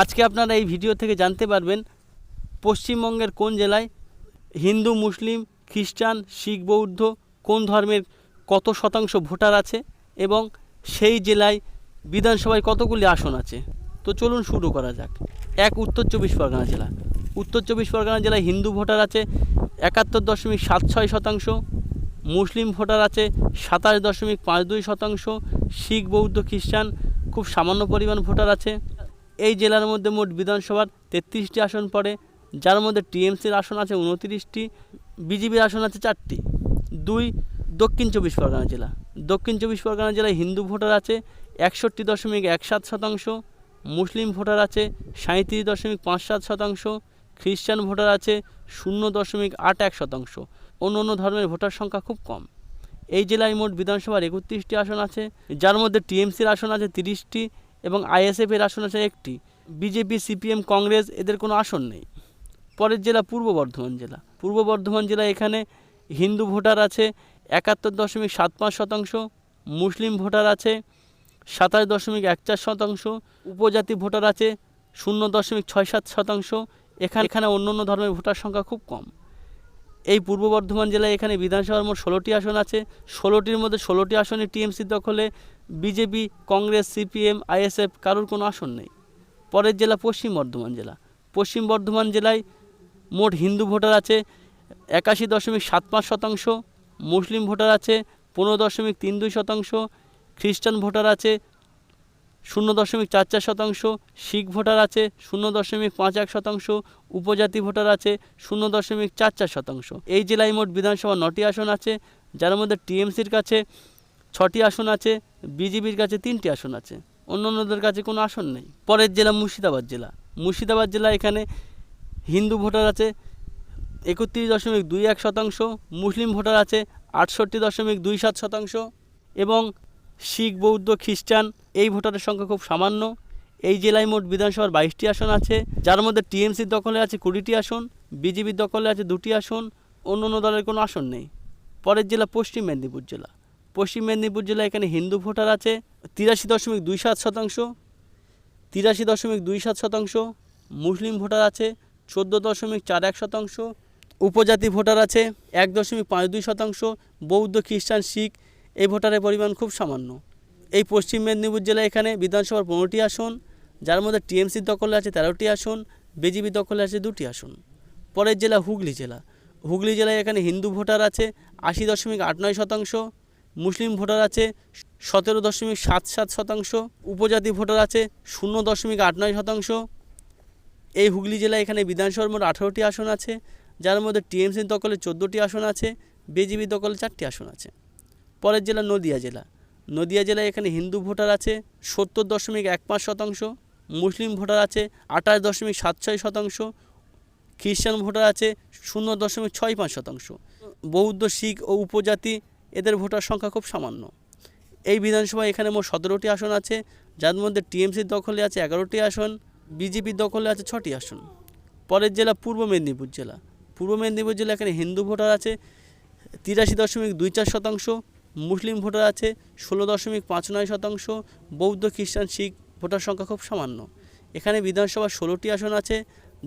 আজকে আপনারা এই ভিডিও থেকে জানতে পারবেন পশ্চিমবঙ্গের কোন জেলায় হিন্দু, মুসলিম, খ্রিস্টান, শিখ, বৌদ্ধ কোন ধর্মের কত শতাংশ ভোটার আছে এবং সেই জেলায় বিধানসভায় কতগুলি আসন আছে? তো চলুন শুরু করা যাক। এক উত্তর চব্বিশ পরগনা জেলা। উত্তর চব্বিশ পরগনা জেলায় হিন্দু ভোটার আছে একাত্তর দশমিক সাত ছয় শতাংশ, মুসলিম ভোটার আছে সাতাশ দশমিক পাঁচ দুই শতাংশ, শিখ, বৌদ্ধ, খ্রিস্টান খুব সামান্য পরিমাণ ভোটার আছে। এই জেলার মধ্যে মোট বিধানসভার তেত্রিশটি আসন পড়ে, যার মধ্যে টিএমসির আসন আছে উনতিরিশটি, বিজেপির আসন আছে চারটি। দুই দক্ষিণ চব্বিশ পরগনা জেলা। দক্ষিণ চব্বিশ পরগনা জেলায় হিন্দু ভোটার আছে একষট্টি দশমিক এক সাত শতাংশ, মুসলিম ভোটার আছে সাঁত্রিশ দশমিক পাঁচ সাত শতাংশ, খ্রিস্টান ভোটার আছে শূন্য দশমিক আট এক শতাংশ। অন্য অন্য ধর্মের ভোটার সংখ্যা খুব কম। এই জেলায় মোট বিধানসভার একত্রিশটি আসন আছে, যার মধ্যে টিএমসির আসন আছে তিরিশটি এবং আইএসএফের আসন আছে একটি। বিজেপি, সিপিএম, কংগ্রেস এদের কোনো আসন নেই। পরের জেলা পূর্ব বর্ধমান জেলা। পূর্ব বর্ধমান জেলা এখানে হিন্দু ভোটার আছে, একাত্তর দশমিক সাত পাঁচ শতাংশ। মুসলিম ভোটার আছে, সাতাশ দশমিক এক চার শতাংশ। উপজাতি ভোটার আছে, শূন্য দশমিক ছয় সাত শতাংশ। এখানে এখানে অন্য অন্য ধর্মের ভোটার সংখ্যা খুব কম। এই পূর্ব বর্ধমান জেলায় এখানে বিধানসভার মোট ষোলোটি আসন আছে। ষোলোটির মধ্যে ষোলোটি আসনে টিএমসির দখলে বিজেপি, কংগ্রেস, সিপিএম, আইএসএফ কারোর কোনো আসন নেই। পরের জেলা পশ্চিম বর্ধমান জেলা। পশ্চিম বর্ধমান জেলায় মোট হিন্দু ভোটার আছে একাশি দশমিক সাত পাঁচ শতাংশ, মুসলিম ভোটার আছে পনেরো দশমিক তিন দুই শতাংশ, খ্রিস্টান ভোটার আছে শূন্য দশমিক চার চার শতাংশ, শিখ ভোটার আছে শূন্য দশমিক পাঁচ এক শতাংশ, উপজাতি ভোটার আছে শূন্য দশমিক চার চার শতাংশ। এই জেলায় মোট বিধানসভা নটি আসন আছে, যার মধ্যে টিএমসির কাছে ছটি আসন আছে, বিজেপির কাছে তিনটি আসন আছে। অন্য অন্যদের কাছে কোনো আসন নেই। পরের জেলা মুর্শিদাবাদ জেলা। মুর্শিদাবাদ জেলা এখানে হিন্দু ভোটার আছে একত্রিশ দশমিক দুই এক শতাংশ, মুসলিম ভোটার আছে আটষট্টি দশমিক দুই সাত শতাংশ এবং শিখ, বৌদ্ধ, খ্রিস্টান, এই ভোটারের সংখ্যা খুব সামান্য। এই জেলায় মোট বিধানসভার বাইশটি আসন আছে। যার মধ্যে টিএমসির দখলে আছে কুড়িটি আসন বিজেপির দখলে আছে দুটি আসন, অন্য অন্য দলের কোনো আসন নেই। পরের জেলা পশ্চিম মেদিনীপুর জেলা। পশ্চিম মেদিনীপুর জেলা এখানে হিন্দু ভোটার আছে তিরাশি দশমিক দুই সাত শতাংশ, তিরাশি দশমিক দুই সাত শতাংশ, মুসলিম ভোটার আছে চোদ্দ দশমিক চার এক শতাংশ, উপজাতি ভোটার আছে এক দশমিক পাঁচ দুই শতাংশ, বৌদ্ধ, খ্রিস্টান, শিখ এই ভোটারের পরিমাণ খুব সামান্য। এই পশ্চিম মেদিনীপুর জেলায় এখানে বিধানসভার পনেরোটি আসন, যার মধ্যে টিএমসির দখলে আছে তেরোটি আসন বিজেপি দখলে আছে দুটি আসন। পরের জেলা হুগলি জেলা। হুগলি জেলায় এখানে হিন্দু ভোটার আছে আশি দশমিক আট নয় শতাংশ, মুসলিম ভোটার আছে সতেরো দশমিক সাত সাত শতাংশ, উপজাতি ভোটার আছে শূন্য দশমিক আট নয় শতাংশ। এই হুগলি জেলায় এখানে বিধানসভার মোট আঠারোটি আসন আছে, যার মধ্যে টিএমসির দখলে চোদ্দোটি আসন আছে, বিজেপির দখলে চারটি আসন আছে। পরের জেলা নদিয়া জেলা। নদিয়া জেলায় এখানে হিন্দু ভোটার আছে সত্তর দশমিক এক পাঁচ শতাংশ, মুসলিম ভোটার আছে আঠাশ দশমিক সাত ছয় শতাংশ, খ্রিস্টান ভোটার আছে শূন্য দশমিক ছয় পাঁচ শতাংশ। বৌদ্ধ, শিখ ও উপজাতি এদের ভোটার সংখ্যা খুব সামান্য। এই বিধানসভায় এখানে মোট সতেরোটি আসন আছে, যার মধ্যে টিএমসির দখলে আছে এগারোটি আসন বিজেপির দখলে আছে ছটি আসন। পরের জেলা পূর্ব মেদিনীপুর জেলা। পূর্ব মেদিনীপুর জেলা এখানে হিন্দু ভোটার আছে তিরাশি দশমিক দুই চার শতাংশ মুসলিম ভোটার আছে ষোলো দশমিক পাঁচ নয় শতাংশ, বৌদ্ধ খ্রিস্টান, শিখ ভোটার সংখ্যা খুব সামান্য। এখানে বিধানসভার ষোলোটি আসন আছে,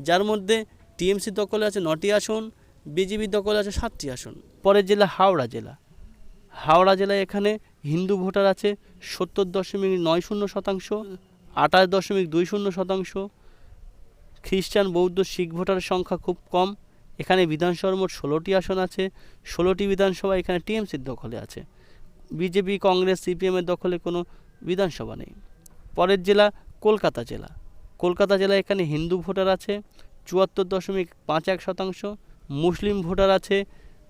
যার মধ্যে টিএমসি দখলে আছে নটি আসন, বিজেপি দখলে আছে সাতটি আসন। পরের জেলা হাওড়া জেলা। হাওড়া জেলায় এখানে হিন্দু ভোটার আছে সত্তর দশমিক নয় শূন্য শতাংশ, আঠাশ দশমিক দুই শূন্য শতাংশ। খ্রিস্টান, বৌদ্ধ, শিখ ভোটারের সংখ্যা খুব কম। এখানে বিধানসভার মোট ষোলোটি আসন আছে, ষোলোটি বিধানসভা এখানে টিএমসির দখলে আছে। বিজেপি, কংগ্রেস সিপিএমের দখলে কোনো বিধানসভা নেই। পরের জেলা কলকাতা জেলা। কলকাতা জেলা এখানে হিন্দু ভোটার আছে, চুয়াত্তর দশমিক পাঁচ এক শতাংশ। মুসলিম ভোটার আছে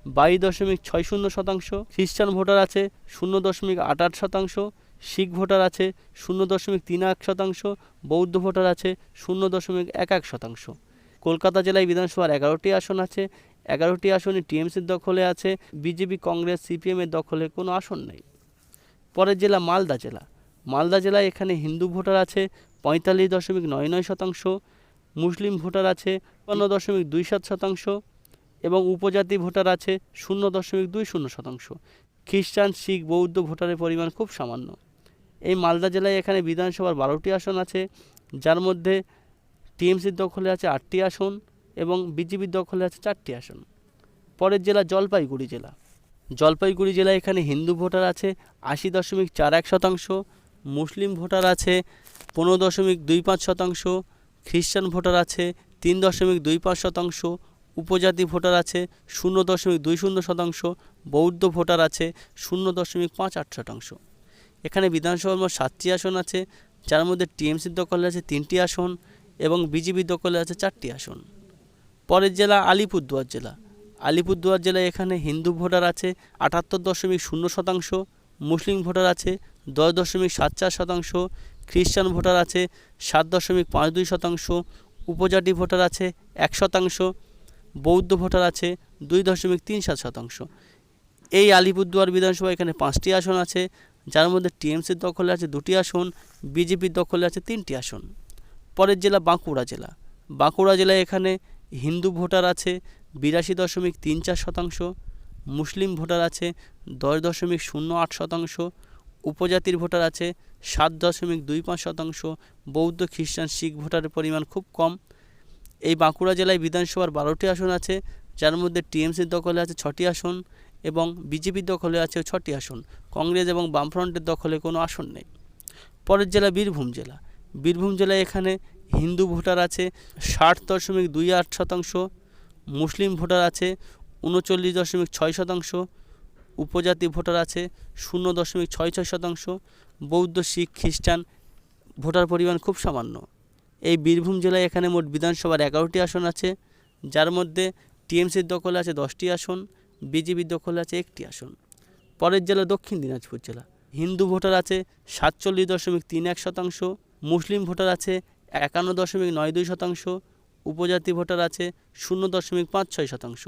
বাইশ দশমিক ছয় শূন্য শতাংশ। খ্রিস্টান ভোটার আছে, শূন্য দশমিক আট আট শতাংশ। শিখ ভোটার আছে, শূন্য দশমিক তিন এক শতাংশ। বৌদ্ধ ভোটার আছে, শূন্য দশমিক এক এক শতাংশ। কলকাতা জেলায় বিধানসভার এগারোটি আসন আছে এগারোটি আসনে টিএমসির দখলে আছে, বিজেপি, কংগ্রেস সিপিএমের দখলে কোনো আসন নেই। পরের জেলা মালদা জেলা। মালদা জেলায় এখানে হিন্দু ভোটার আছে, পঁয়তাল্লিশ দশমিক নয় নয় শতাংশ, মুসলিম ভোটার আছে পনেরো দশমিক দুই সাত শতাংশ এবং উপজাতি ভোটার আছে শূন্য দশমিক দুই শূন্য শতাংশ। খ্রিস্টান, শিখ, বৌদ্ধ ভোটারের পরিমাণ খুব সামান্য। এই মালদা জেলায় এখানে বিধানসভার বারোটি আসন আছে, যার মধ্যে টিএমসির দখলে আছে আটটি আসন এবং বিজেপির দখলে আছে চারটি আসন। পরের জেলা জলপাইগুড়ি জেলা। জলপাইগুড়ি জেলায় এখানে হিন্দু ভোটার আছে আশি দশমিক চার এক শতাংশ, মুসলিম ভোটার আছে পনেরো দশমিক দুই পাঁচ শতাংশ, খ্রিস্টান ভোটার আছে তিন দশমিক দুই পাঁচ শতাংশ, উপজাতি ভোটার আছে শূন্য দশমিক দুই শূন্য শতাংশ, বৌদ্ধ ভোটার আছে শূন্য দশমিক পাঁচ আট শতাংশ। এখানে বিধানসভার মোট সাতটি আসন আছে, যার মধ্যে টিএমসির দখলে আছে তিনটি আসন এবং বিজেপির দখলে আছে চারটি আসন। পরের জেলা আলিপুরদুয়ার জেলা। আলিপুরদুয়ার জেলায় এখানে হিন্দু ভোটার আছে আটাত্তর দশমিক শূন্য শতাংশ, মুসলিম ভোটার আছে দশ দশমিক সাত চার শতাংশ, খ্রিস্টান ভোটার আছে সাত দশমিক পাঁচ দুই শতাংশ, উপজাতি ভোটার আছে এক শতাংশ, বৌদ্ধ ভোটার আছে দুই দশমিক তিন সাত শতাংশ। এই আলিপুরদুয়ার বিধানসভা এখানে পাঁচটি আসন আছে, যার মধ্যে টিএমসির দখলে আছে দুটি আসন, বিজেপির দখলে আছে তিনটি আসন। পরের জেলা বাঁকুড়া জেলা। বাঁকুড়া জেলায় এখানে হিন্দু ভোটার আছে বিরাশি দশমিক তিন চার শতাংশ, মুসলিম ভোটার আছে দশ দশমিক শূন্য আট শতাংশ, উপজাতির ভোটার আছে সাত দশমিক দুই পাঁচ শতাংশ, বৌদ্ধ, খ্রিস্টান, শিখ ভোটারের পরিমাণ খুব কম। এই বাঁকুড়া জেলায় বিধানসভার বারোটি আসন আছে, যার মধ্যে টিএমসির দখলে আছে ছটি আসন এবং বিজেপির দখলে আছে ছটি আসন। কংগ্রেস এবং বামফ্রন্টের দখলে কোনো আসন নেই। পরের জেলা বীরভূম জেলা। বীরভূম জেলায় এখানে হিন্দু ভোটার আছে, ষাট দশমিক দুই আট শতাংশ, মুসলিম ভোটার আছে, উনচল্লিশ দশমিক ছয় শতাংশ, উপজাতি ভোটার আছে, শূন্য দশমিক ছয় ছয় শতাংশ, বৌদ্ধ, শিখ, খ্রিস্টান ভোটার পরিমাণ খুব সামান্য। এই বীরভূম জেলায় এখানে মোট বিধানসভার এগারোটি আসন আছে, যার মধ্যে টিএমসির দখলে আছে দশটি আসন, বিজেপির দখলে আছে একটি আসন। পরের জেলা দক্ষিণ দিনাজপুর জেলা। হিন্দু ভোটার আছে সাতচল্লিশ দশমিক তিন এক শতাংশ, মুসলিম ভোটার আছে একান্ন দশমিক নয় দুই শতাংশ, উপজাতি ভোটার আছে শূন্য দশমিক পাঁচ ছয় শতাংশ।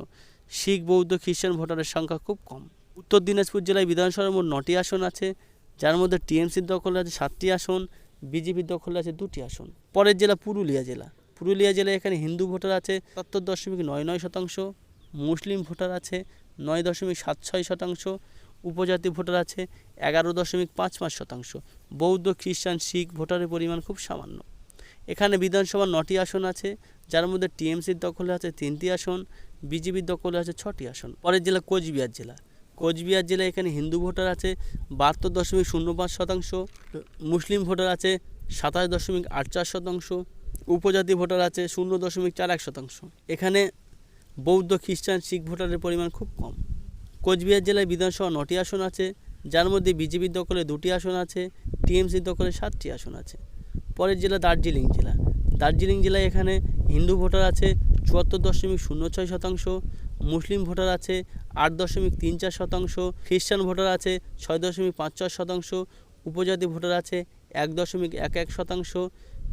শিখ, বৌদ্ধ, খ্রিস্টান ভোটারের সংখ্যা খুব কম। উত্তর দিনাজপুর জেলায় বিধানসভার মোট নটি আসন আছে, যার মধ্যে টিএমসির দখলে আছে সাতটি আসন, বিজেপির দখলে আছে দুটি আসন। পরের জেলা পুরুলিয়া জেলা। পুরুলিয়া জেলায় এখানে হিন্দু ভোটার আছে সত্তর দশমিক নয় নয় শতাংশ, মুসলিম ভোটার আছে নয় দশমিক সাত ছয় শতাংশ, উপজাতি ভোটার আছে এগারো দশমিক পাঁচ পাঁচ শতাংশ। বৌদ্ধ, খ্রিস্টান, শিখ ভোটারের পরিমাণ খুব সামান্য। এখানে বিধানসভার নটি আসন আছে, যার মধ্যে টিএমসির দখলে আছে তিনটি আসন, বিজেপির দখলে আছে ছটি আসন। পরের জেলা কোচবিহার জেলা। কোচবিহার জেলায় এখানে হিন্দু ভোটার আছে বাহাত্তর দশমিক শূন্য পাঁচ শতাংশ, মুসলিম ভোটার আছে সাতাশ দশমিক আট চার শতাংশ, উপজাতি ভোটার আছে শূন্য দশমিক চার এক শতাংশ। এখানে বৌদ্ধ, খ্রিস্টান, শিখ ভোটারের পরিমাণ খুব কম। কোচবিহার জেলায় বিধানসভা নটি আসন আছে, যার মধ্যে বিজেপির দখলে দুটি আসন আছে, টিএমসির দখলে সাতটি আসন আছে। পরের জেলা দার্জিলিং জেলা। দার্জিলিং জেলায় এখানে হিন্দু ভোটার আছে চুয়াত্তর দশমিক শূন্য ছয় শতাংশ, মুসলিম ভোটার আছে আট দশমিক তিন চার শতাংশ, খ্রিস্টান ভোটার আছে ছয় দশমিক পাঁচ চার শতাংশ, উপজাতি ভোটার আছে এক দশমিক এক এক শতাংশ,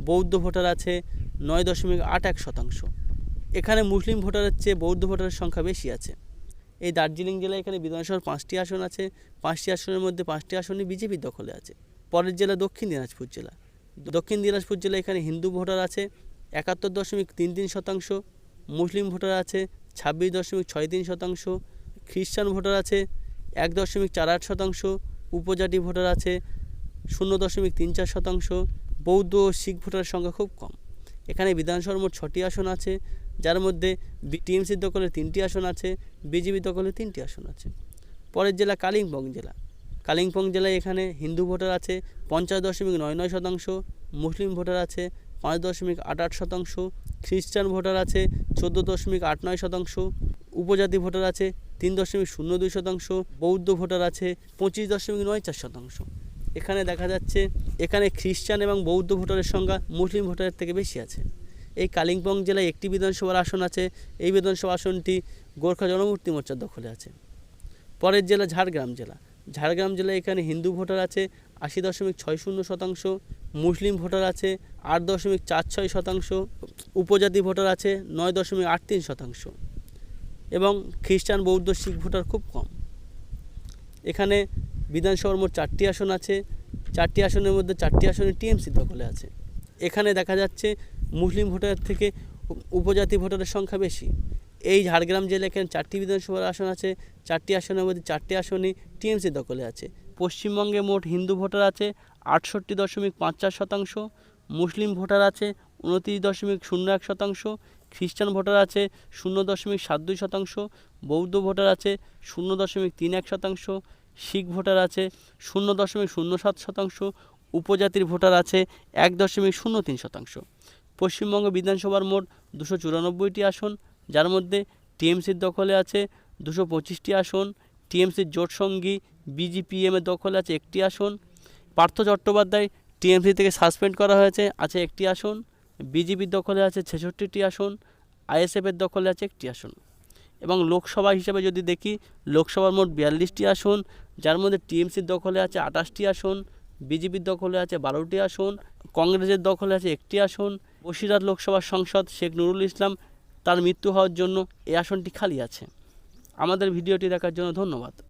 বৌদ্ধ ভোটার আছে নয় দশমিক আট এক শতাংশ। এখানে মুসলিম ভোটারের চেয়ে বৌদ্ধ ভোটারের সংখ্যা বেশি আছে। এই দার্জিলিং জেলায় এখানে বিধানসভার পাঁচটি আসন আছে। পাঁচটি আসনের মধ্যে পাঁচটি আসনই বিজেপির দখলে আছে। পরের জেলা দক্ষিণ দিনাজপুর জেলা। দক্ষিণ দিনাজপুর জেলায় এখানে হিন্দু ভোটার আছে একাত্তর দশমিক তিন তিন শতাংশ, মুসলিম ভোটার আছে ছাব্বিশ দশমিক ছয় তিন শতাংশ, খ্রিস্টান ভোটার আছে এক দশমিক চার আট শতাংশ, উপজাতি ভোটার আছে শূন্য দশমিক তিন চার শতাংশ, বৌদ্ধ ও শিখ ভোটারের সংখ্যা খুব কম। এখানে বিধানসভার মোট ছটি আসন আছে, যার মধ্যে টিএমসির দখলে তিনটি আসন আছে বিজেপি দখলে তিনটি আসন আছে। পরের জেলা কালিম্পং জেলা। কালিম্পং জেলায় এখানে হিন্দু ভোটার আছে পঞ্চাশ দশমিক নয় নয় শতাংশ, মুসলিম ভোটার আছে পাঁচ দশমিক আট আট শতাংশ, খ্রিস্টান ভোটার আছে চোদ্দ দশমিক আট নয় শতাংশ, উপজাতি ভোটার আছে তিন দশমিক শূন্য দুই শতাংশ, বৌদ্ধ ভোটার আছে পঁচিশ দশমিক নয় চার শতাংশ। এখানে দেখা যাচ্ছে এখানে খ্রিস্টান এবং বৌদ্ধ ভোটারের সংখ্যা মুসলিম ভোটারের থেকে বেশি আছে। এই কালিম্পং জেলায় একটি বিধানসভার আসন আছে, এই বিধানসভা আসনটি গোর্খা জনমূর্তি মোর্চার দখলে আছে। পরের জেলা ঝাড়গ্রাম জেলা। ঝাড়গ্রাম জেলায় এখানে হিন্দু ভোটার আছে আশি দশমিক ছয় শূন্য শতাংশ, মুসলিম ভোটার আছে আট দশমিক চার ছয় শতাংশ, উপজাতি ভোটার আছে নয় দশমিক আট তিন শতাংশ এবং খ্রিস্টান বৌদ্ধ শিখ ভোটার খুব কম। এখানে বিধানসভার মোট চারটি আসন আছে, চারটি আসনের মধ্যে চারটি আসনে টিএমসি দখলে আছে। এখানে দেখা যাচ্ছে মুসলিম ভোটারের থেকে উপজাতি ভোটারের সংখ্যা বেশি। এই ঝাড়গ্রাম জেলায় এখানে চারটি বিধানসভার আসন আছে, চারটি আসনের মধ্যে চারটি আসনই টিএমসি দখলে আছে। পশ্চিমবঙ্গে মোট হিন্দু ভোটার আছে আটষট্টি দশমিক পাঁচ চার শতাংশ, মুসলিম ভোটার আছে উনত্রিশ দশমিক শূন্য এক শতাংশ, খ্রিস্টান ভোটার আছে শূন্য দশমিক সাত দুই শতাংশ, বৌদ্ধ ভোটার আছে শূন্য দশমিক তিন এক শতাংশ, শিখ ভোটার আছে শূন্য দশমিক শূন্য সাত শতাংশ, উপজাতির ভোটার আছে এক দশমিক শূন্য তিন শতাংশ। পশ্চিমবঙ্গ বিধানসভার মোট দুশো চুরানব্বইটি আসন যার মধ্যে টিএমসির দখলে আছে দুশো পঁচিশটি আসন, টিএমসির জোটসঙ্গী বিজিপিএমের দখলে আছে একটি আসন, পার্থ চট্টোপাধ্যায় টিএমসি থেকে সাসপেন্ড করা হয়েছে আছে একটি আসন, বিজেপির দখলে আছে ছেষট্টিটি আসন আইএসএফের দখলে আছে একটি আসন। এবং লোকসভা হিসেবে যদি দেখি, লোকসভার মোট বিয়াল্লিশটি আসন, যার মধ্যে টিএমসির দখলে আছে আটাশটি আসন, বিজেপির দখলে আছে বারোটি আসন, কংগ্রেসের দখলে আছে একটি আসন, বসিরহাট লোকসভা সংসদ শেখ নুরুল ইসলাম তার মৃত্যু হওয়ার জন্য এই আসনটি খালি আছে। আমাদের ভিডিওটি দেখার জন্য ধন্যবাদ।